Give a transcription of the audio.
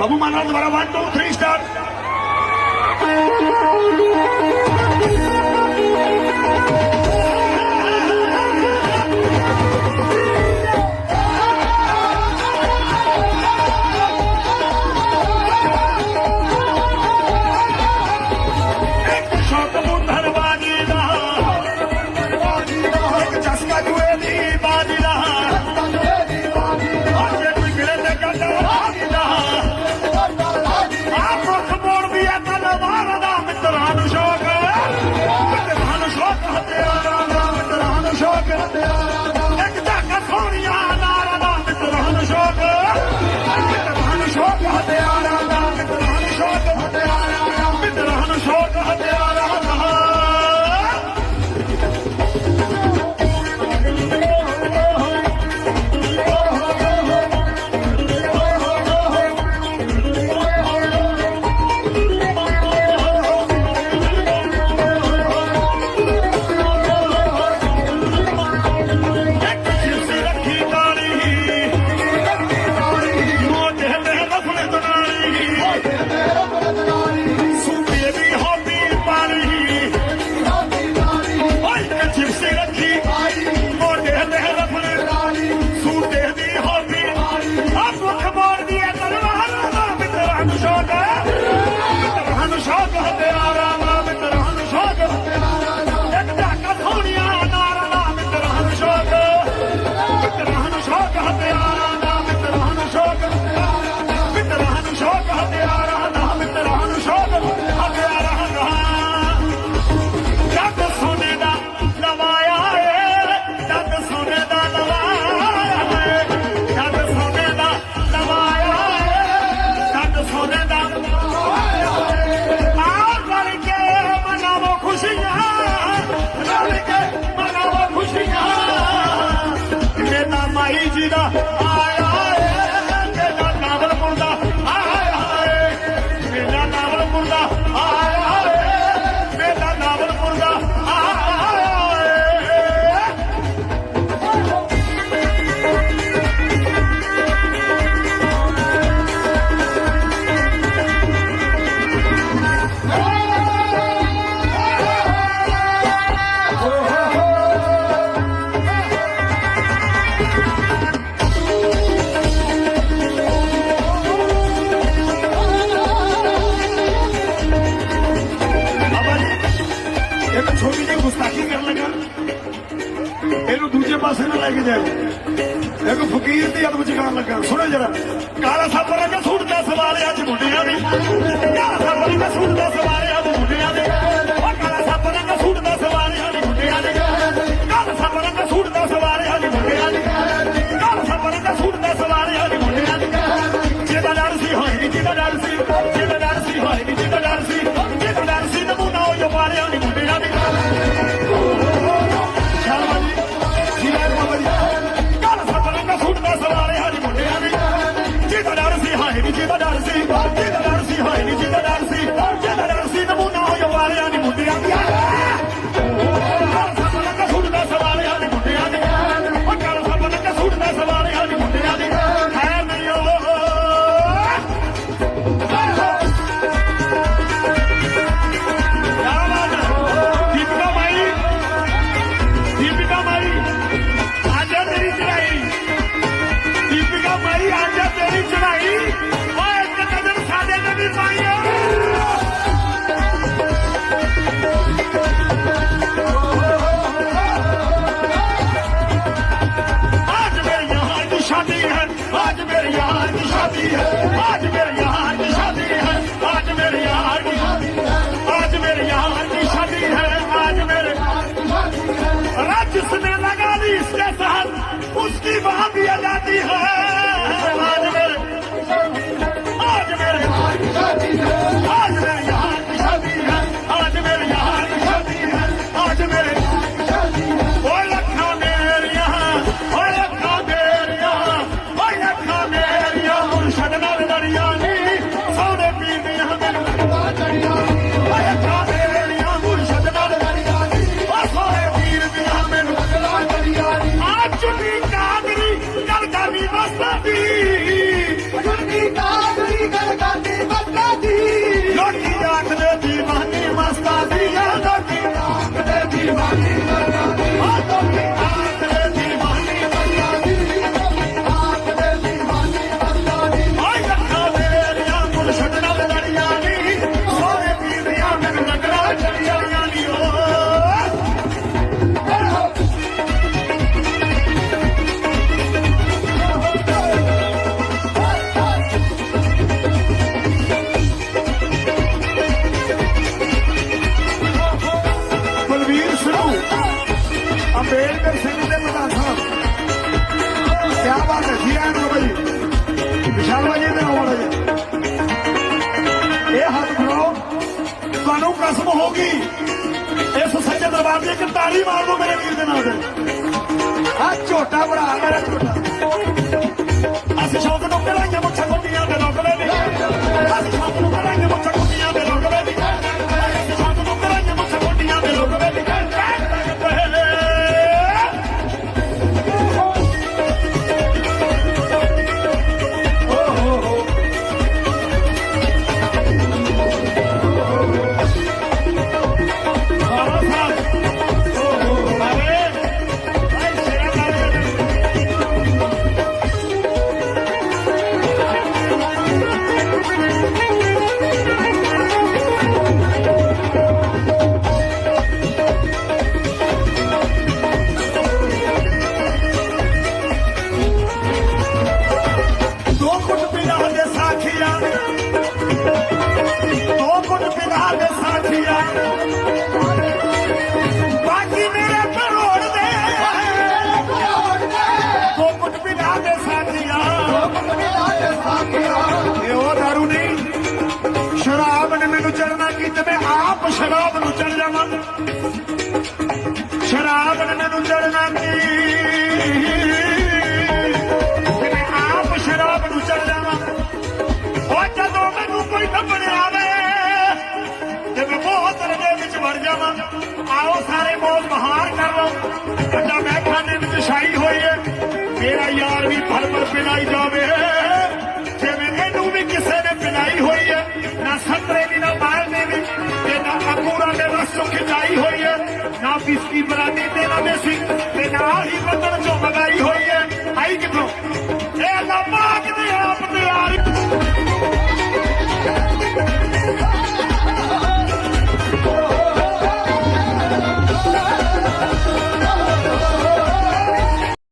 બાબુ માનવા દ્વારા one two three star 一起的。ਪਾਸੇ ਨਾ ਲੈ ਕੇ ਜਾਓ ਇੱਕ ਫਕੀਰ ਦੀ ਅਦਬ ਚਗਾਣ ਲੱਗਾ। ਸੁਣੋ ਜਰਾ। ਕਾਲਾ ਸਾਪਰ ਦਾ ਸੂਟ ਦਾ ਸਵਾਰਿਆ ਅੱਜ ਮੁੰਡਿਆਂ ਦੇ। ਕਾਲਾ ਸਾਪਰ ਦਾ ਸੂਟ ਦਾ ਅੱਜ ਮੁੰਡਿਆਂ ਦੇ। आज मेरे यहाँ की शादी है आज मेरे यहाँ की शादी है आज मेरे यहाँ की शादी है आज मेरे राज्य ने लगा ली इसके साथ उसकी बात ਰਸਮ ਹੋਗੀ ਇਸ ਸੱਜੇ ਦਰਬਾਰ ਦੀ ਇੱਕ ਤਾੜੀ ਮਾਰ ਦੋ ਮੇਰੇ ਵੀਰ ਦੇ ਨਾਲ ਦੇ। ਆ ਝੋਟਾ ਬੜਾ ਮੇਰਾ ਝੋਟਾ। ਅਸੀਂ ਸ਼ੌਕ ਨੂੰ ਕਰਾਂਗੇ। ਆਪ ਸ਼ਰਾਬ ਨੂੰ ਚੜ ਜਾਵਾਂ ਸ਼ਰਾਬ ਨੇ ਮੈਨੂੰ ਚੜਨਾ ਕੀ ਮੈਂ ਆਪ ਸ਼ਰਾਬ ਨੂੰ ਚੜ ਜਾਵਾਂ ਉਹ ਜਦੋਂ ਮੈਨੂੰ ਕੋਈ ਨੰਬਰ ਆਵੇ ਤੇ ਮੈਂ ਬਹੁਤ ਦੇ ਵਿੱਚ ਵੜ ਜਾਵਾਂ ਆਓ ਸਾਰੇ ਮੌਜ ਬਹਾਰ ਕਰ ਲਓ। ਅੱਡਾ ਮੈਂ ਵਿੱਚ ਛਾਈ ਹੋਈ ਹੈ ਮੇਰਾ ਯਾਰ ਵੀ ਭਰ ਭਰ ਪਿਲਾਈ ਜਾਵੇ। ਅੰਗੂਰਾਂ ਦੇ ਖਿਚਾਈ ਹੋਈ ਹੈ। ਨਾ ਬਿਸਕੀ ਬਰਾਨੀ ਤੇ ਨਾ ਦੇਸੀ ਤੇ ਨਾ ਹੀ ਬੰਦਨ ਚੋਂ ਮਗਾਈ ਹੋਈ ਹੈ।